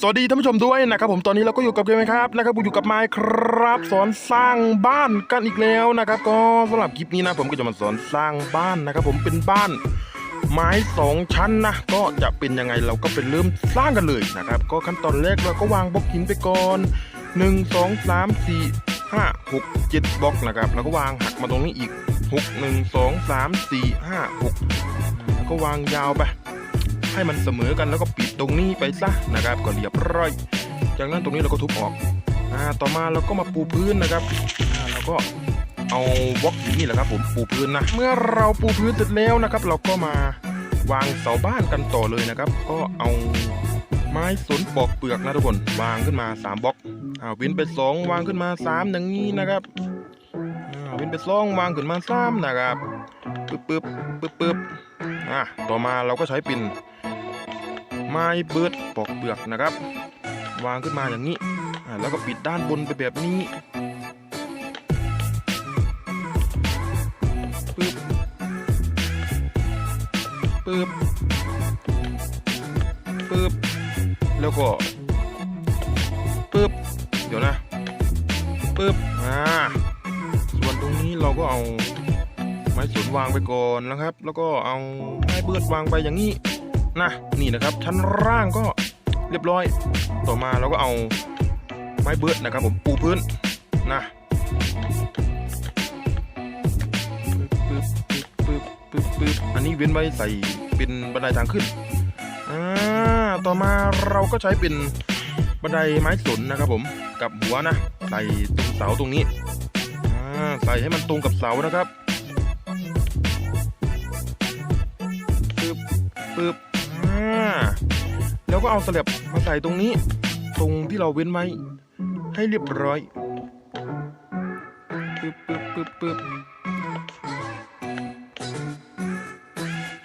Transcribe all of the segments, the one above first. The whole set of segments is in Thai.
สวัสดีท่านผู้ชมด้วยนะครับผมตอนนี้เราก็อยู่กับเกมไหมครับนะครับผมอยู่กับไมค์ครับ สอนสร้างบ้านกันอีกแล้วนะครับ ก็สำหรับคลิปนี้นะผมก็จะมาสอนสร้างบ้านนะครับ ผมเป็นบ้าน ไม้สองชั้นนะก็จะเป็นยังไงเราก็เป็นเริ่มสร้างกันเลยนะครับ ก็ขั้นตอนแรกเราก็วางบล็อกหินไปก่อนหนึ่งสองสามสี่ห้าหกเจ็ดบล็อกนะครับแล้วก็วางหักมาตรงนี้อีกหกหนึ่งสองสามสี่ห้าหกแล้วก็วางยาวไป ให้มันเสมอกันแล้วก็ปิดตรงนี้ไปซะนะครับก็เรียบร้อย จากนั้นตรงนี้เราก็ทุบออกอ่าต่อมาเราก็มาปูพื้นนะครับอ่าเราก็เอาบล็อกหินนี่แหละครับผมปูพื้นนะ เมื่อเราปูพื้นเสร็จแล้วนะครับ เราก็มาวางเสาบ้านกันต่อเลยนะครับ ก็เอาไม้สนปอกเปลือกนะทุกคนวางขึ้นมา3บล็อกอ่าว้นไปสองวางขึ้นมา 3 อย่างนี้นะครับอ่าว้นไปสองวางขึ้นมาสามนะครับปึ๊บปึ๊บปึ๊บปึ๊บอ่าต่อมาเราก็ใช้เป็น ไม้เบิร์ดปอกเปลือกนะครับ วางขึ้นมาอย่างนี้ แล้วก็ปิดด้านบนไปแบบนี้ปึ๊บปึ๊บปึ๊บแล้วก็ปึ๊บเดี๋ยวนะปึ๊บอ่าส่วนตรงนี้เราก็เอาไม้สนวางไปก่อนนะครับ แล้วก็เอาไม้เบิร์ดวางไปอย่างนี้ นะนี่นะครับชั้นล่างก็เรียบร้อย ต่อมาเราก็เอาไม้เบิร์ดนะครับผมปูพื้นนะปึ๊บปึ๊บปึ๊บปึ๊บปึ๊บอันนี้เว้นไว้ใส่เป็นบันไดทางขึ้นอ่าต่อมาเราก็ใช้เป็นบันไดไม้สนนะครับผมกับหัวนะ ใส่ตรงเสาตรงนี้อ่าใส่ให้มันตรงกับเสานะครับปึ๊บปึ๊บ อ่าแล้วก็เอาสลับมาใส่ตรงนี้ ตรงที่เราเว้นไว้ ให้เรียบร้อยปึ๊บปึ๊บปึ๊บปึ๊บ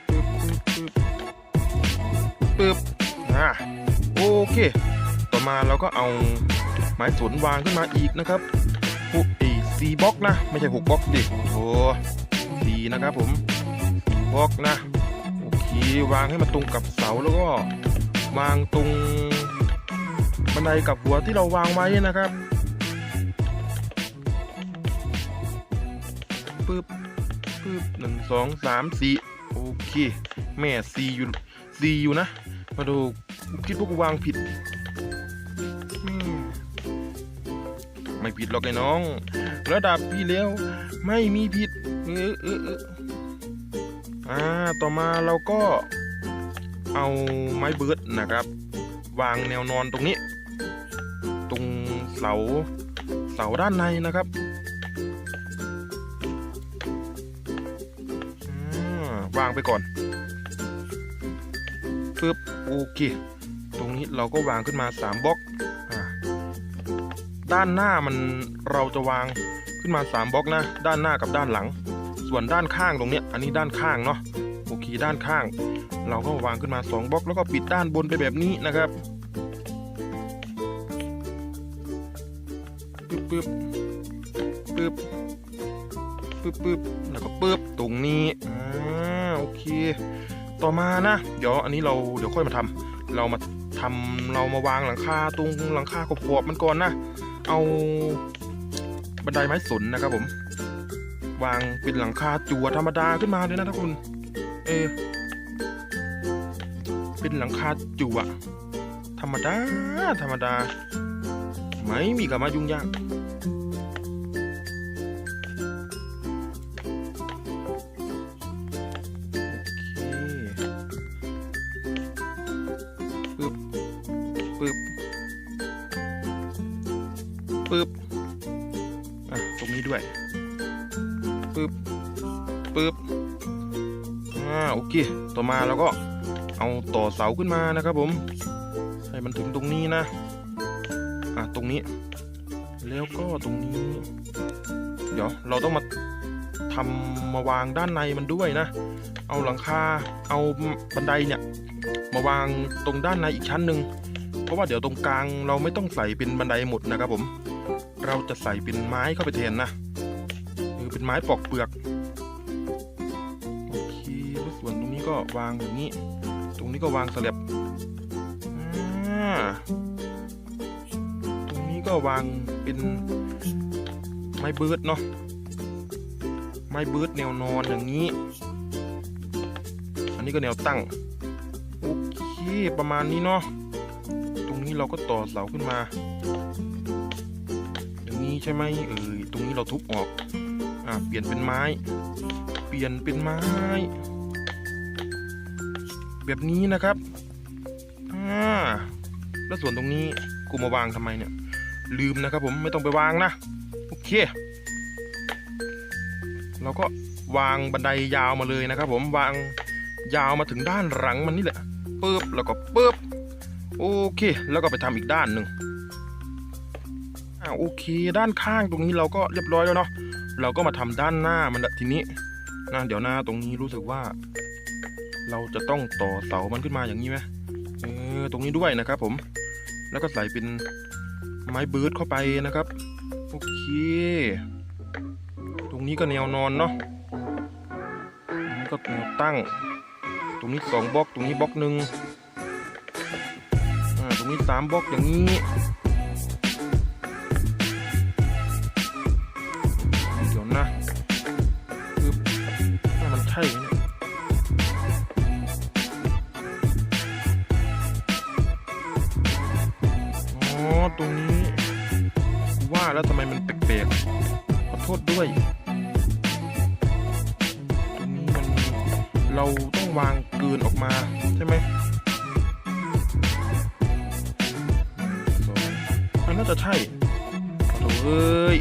ปึ๊บปึ๊บปึ๊บอ่าโอเค ต่อมาเราก็เอาไม้สนวางขึ้นมาอีกนะครับหกอีสี่บล็อกนะ ไม่ใช่หกบล็อกดิโอ้สี่นะครับผมบล็อกนะ โอเควางให้มันตรงกับเสาแล้วก็วางตรงบันไดกับหัวที่เราวางไว้นะครับปึ๊บปึ๊บหนึ่งสองสามสี่โอเค แม่สี่อยู่สี่อยู่นะ มาดูคิดว่ากูวางผิด ไม่ผิดหรอกไอ้น้อง ระดับพี่แล้ว ไม่มีผิด เออเออเออ อ่าต่อมาเราก็เอาไม้เบิร์ดนะครับ วางแนวนอนตรงนี้ ตรงเสาเสาด้านในนะครับวางไปก่อนปึ๊บโอเคตรงนี้เราก็วางขึ้นมา 3บล็อกอด้านหน้ามันเราจะวางขึ้นมา 3บล็อกนะ ด้านหน้ากับด้านหลัง ส่วนด้านข้างตรงเนี้ยอันนี้ด้านข้างเนาะโอเคด้านข้าง เราก็วางขึ้นมา 2บล็อกแล้วก็ปิดด้านบนไปแบบนี้นะครับปึ๊บปึ๊บปึ๊บปึ๊บปึ๊บแล้วก็ปึ๊บตรงนี้อ่าโอเค ต่อมานะเดี๋ยวอันนี้เราเดี๋ยวค่อยมาทำเรามาทำเรามาวางหลังคาตรงหลังคาขอบๆมันก่อนนะ เอาบันไดไม้สนนะครับผม วางเป็นหลังคาจั่วธรรมดาขึ้นมาเลยนะทุกคน เออ เป็นหลังคาจั่วธรรมดา ธรรมดา ไม่มีกับมายุ่งยากโอเคปึ๊บปึ๊บปึ๊บอะตรงนี้ด้วย ปึ๊บอ่าโอเค ต่อมาเราก็เอาต่อเสาขึ้นมานะครับผมให้มันถึงตรงนี้นะอะตรงนี้ แล้วก็ตรงนี้ เดี๋ยวเราต้องมาทำมาวางด้านในมันด้วยนะ เอาหลังคา เอาบันไดเนี่ย มาวางตรงด้านในอีกชั้นหนึ่งเพราะว่าเดี๋ยวตรงกลางเราไม่ต้องใส่เป็นบันไดหมดนะครับผม เราจะใส่เป็นไม้เข้าไปแทนนะคือเป็นไม้ปอกเปลือก ก็วางอย่างนี้ ตรงนี้ก็วางสลับอ่าก็วางเป็นไม้เบิร์ดเนาะ ไม้เบิร์ดแนวนอนอย่างนี้ อันนี้ก็แนวตั้ง โอเคประมาณนี้เนาะ ตรงนี้เราก็ต่อเสาขึ้นมาอย่างนี้ใช่ไหมเออตรงนี้เราทุบออก อ่า เปลี่ยนเป็นไม้ เปลี่ยนเป็นไม้ แบบนี้นะครับอ่าแล้วส่วนตรงนี้กูมาวางทำไมเนี่ย ลืมนะครับผมไม่ต้องไปวางนะ โอเค เราก็วางบันไดยาวมาเลยนะครับ ผมวางยาวมาถึงด้านหลังมันนี่แหละปึ๊บแล้วก็ปึ๊บโอเค แล้วก็ไปทำอีกด้านหนึ่งอ่าโอเค ด้านข้างตรงนี้เราก็เรียบร้อยแล้วเนาะเราก็มาทำด้านหน้ามันละทีนี้นะเดี๋ยวหน้าตรงนี้รู้สึกว่า เราจะต้องต่อเสามันขึ้นมาอย่างนี้ไหมเออตรงนี้ด้วยนะครับผม แล้วก็ใส่เป็นไม้เบิร์ดเข้าไปนะครับ โอเค ตรงนี้ก็แนวนอนเนาะนี้ก็แนวตั้ง ตรงนี้สองบล็อก ตรงนี้บล็อกหนึ่งอ่าตรงนี้สามบล็อกอย่างนี้เดี๋ยวนะคือถ้ามันใช่ไหม เราต้องวางเกินออกมาใช่ไหมมันน่าจะใช่โถเอ้ย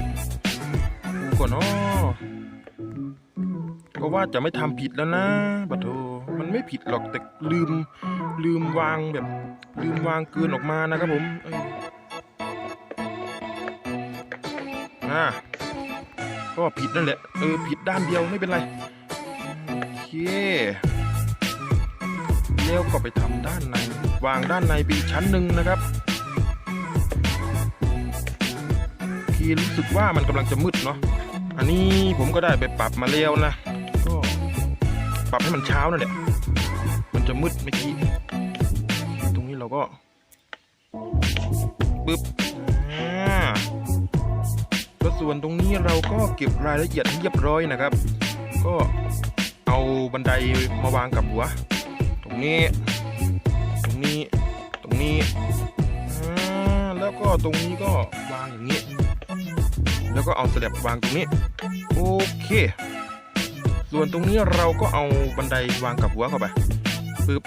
กูก่อนเนาะก็ว่าจะไม่ทำผิดแล้วนะบัดโทมันไม่ผิดหรอกแต่ลืมลืมวางแบบ ลืมวางเกินออกมานะครับผมอ่าก็ผิดนั่นแหละ เออ ผิดด้านเดียวไม่เป็นไร เคแล้วก็ไปทำด้านใน วางด้านในปีชั้นหนึ่งนะครับ ทีรู้สึกว่ามันกำลังจะมืดเนาะ อันนี้ผมก็ได้ไปปรับมาแล้วนะ ก็ปรับให้มันเช้านั่นแหละ มันจะมืดเมื่อกี้ ตรงนี้เราก็ปึ๊บอ่าแล้วส่วนตรงนี้เราก็เก็บรายละเอียดเรียบร้อยนะครับ ก็ บันไดมาวางกับหัว ตรงนี้ ตรงนี้ ตรงนี้ แล้วก็ตรงนี้ก็วางอย่างนี้ แล้วก็เอาสแลับวางตรงนี้ โอเค ส่วนตรงนี้เราก็เอาบันไดวางกับหัวเข้าไปปึ๊บ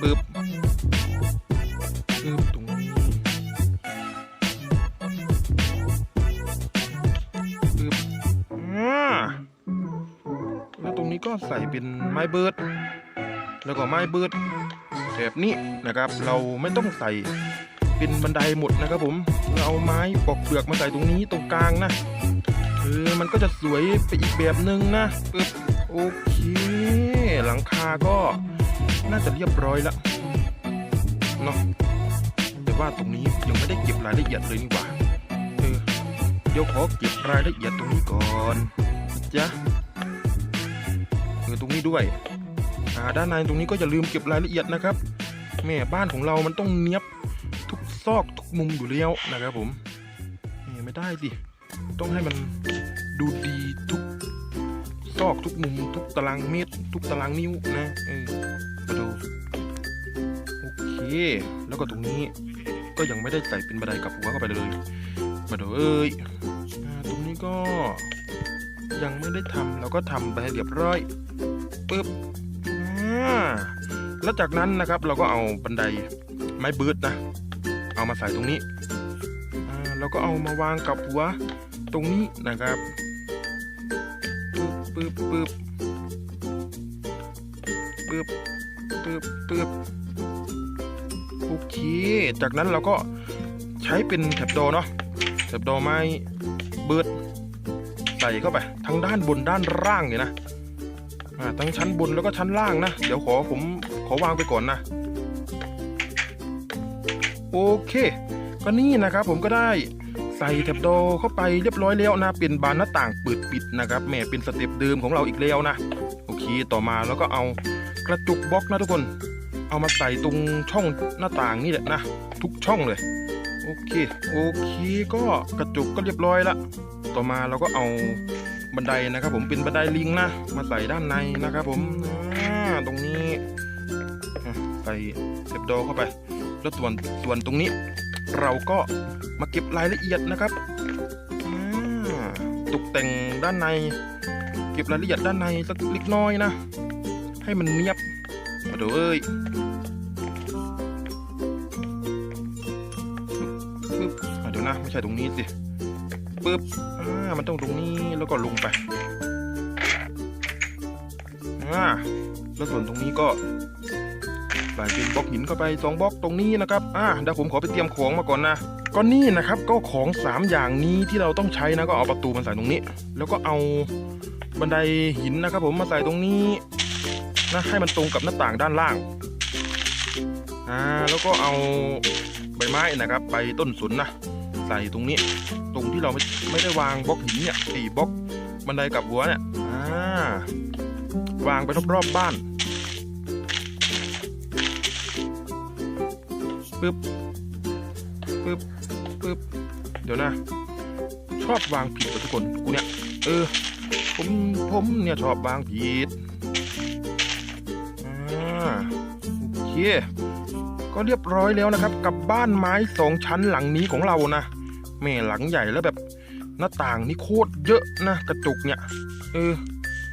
ปึ๊บ นี้ก็ใส่เป็นไม้เบิร์ดแล้วก็ไม้เบิร์ดแบบนี้นะครับ เราไม่ต้องใส่เป็นบันไดหมดนะครับผมเราเอาไม้ปอกเปลือกมาใส่ตรงนี้ตรงกลางนะเออมันก็จะสวยไปอีกแบบหนึ่งนะปึ๊บโอเค หลังคาก็น่าจะเรียบร้อยล้วเนาะแต่ว่าตรงนี้ยังไม่ได้เก็บรายละเอียดเลยนี่หว่าเออเดี๋ยวขอเก็บรายละเอียดตรงนี้ก่อนจ้ะ ตรงนี้ด้วยอ่าด้านในตรงนี้ก็อย่าลืมเก็บรายละเอียดนะครับแม่บ้านของเรามันต้องเนี้ยบทุกซอกทุกมุมอยู่แล้วนะครับผมไม่ได้สิต้องให้มันดูดีทุกซอกทุกมุมทุกตารางเมตร ทุกตารางนิ้วนะเออมาดูโอเค แล้วก็ตรงนี้ก็ยังไม่ได้ใส่เป็นบันไดกับหัวเข้าไปเลยมาดูเอ้ยตรงนี้ก็ยังไม่ได้ทำเราก็ทำไปให้เรียบร้อย ปึ๊บอ่าแล้วจากนั้นนะครับเราก็เอาบันไดไม้บืดนะ เอามาใส่ตรงนี้อ่าเราก็เอามาวางกับหัวตรงนี้นะครับปึ๊บปึ๊บปึ๊บปึ๊บปึ๊บปึ๊บโอเคจากนั้นเราก็ใช้เป็นแถบโดเนาะแถบโดไม้เบิดใส่เข้าไปทั้งด้านบนด้านล่างเนี่ยนะอ่า ทั้งชั้นบนแล้วก็ชั้นล่างนะ เดี๋ยวขอผมขอวางไปก่อนนะ โอเค ก็นี่นะครับผมก็ได้ใส่แถบโดเข้าไปเรียบร้อยแล้วนะ เป็นบานหน้าต่างเปิดปิดนะครับแม่เป็นสเต็ปเดิมของเราอีกแล้วนะ โอเคต่อมาแล้วก็เอากระจุกบล็อกนะทุกคน เอามาใส่ตรงช่องหน้าต่างนี่แหละนะ ทุกช่องเลยโอเค โอเค ก็กระจุกก็เรียบร้อยละ ต่อมาเราก็เอา บันไดนะครับ ผมเป็นบันไดลิงนะ มาใส่ด้านในนะครับ ผมอ่าตรงนี้ใส่เก็บโดเข้าไป แล้วส่วนส่วนตรงนี้ เราก็มาเก็บรายละเอียดนะครับอ่าตกแต่งด้านใน เก็บรายละเอียดด้านในสักเล็กน้อยนะ ให้มันเนียบมาดูเอ้ยปึ๊บอะเดี๋ยวนะ ไม่ใช่ตรงนี้สิ ปึ๊บอ่ามันต้องตรงนี้แล้วก็ลงไปอ่าแล้วส่วนตรงนี้ก็ใส่เป็นบล็อกหินเข้าไปสองบล็อกตรงนี้นะครับอ่าเดี๋ยวผมขอไปเตรียมของมาก่อนนะก็นี่นะครับก็ของสามอย่างนี้ที่เราต้องใช้นะก็เอาประตูมาใส่ตรงนี้ แล้วก็เอาบันไดหินนะครับ ผมมาใส่ตรงนี้นะให้มันตรงกับหน้าต่างด้านล่างอ่าแล้วก็เอาใบไม้นะครับ ไปต้นสนนะ ใส่ตรงนี้ ตรงที่เราไม่ไม่ได้วางบล็อกหินเนี่ยสี่บล็อกบันไดกับหัวเนี่ยอ่าวางไปรอบๆบ้านปึ๊บปึ๊บปึ๊บเดี๋ยวนะ ชอบวางผิดทุกคนกูเนี่ยเออผมผมเนี่ยชอบวางผิดอ่าโอเคก็เรียบร้อยแล้วนะครับ กับบ้านไม้สองชั้นหลังนี้ของเรานะ แม่หลังใหญ่แล้วแบบหน้าต่างนี่โคตรเยอะนะ กระจุกเนี่ยเออ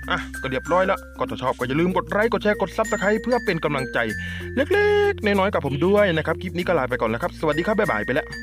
อะก็เรียบร้อยแล้วก็ถ้าชอบก็อย่าลืมกดไลค์กดแชร์กดซับสไครต์เพื่อเป็นกำลังใจ เล็กๆ น้อยๆกับผมด้วยนะครับ คลิปนี้ก็ลาไปก่อนแล้วครับ สวัสดีครับ บ๊ายบายไปแล้ว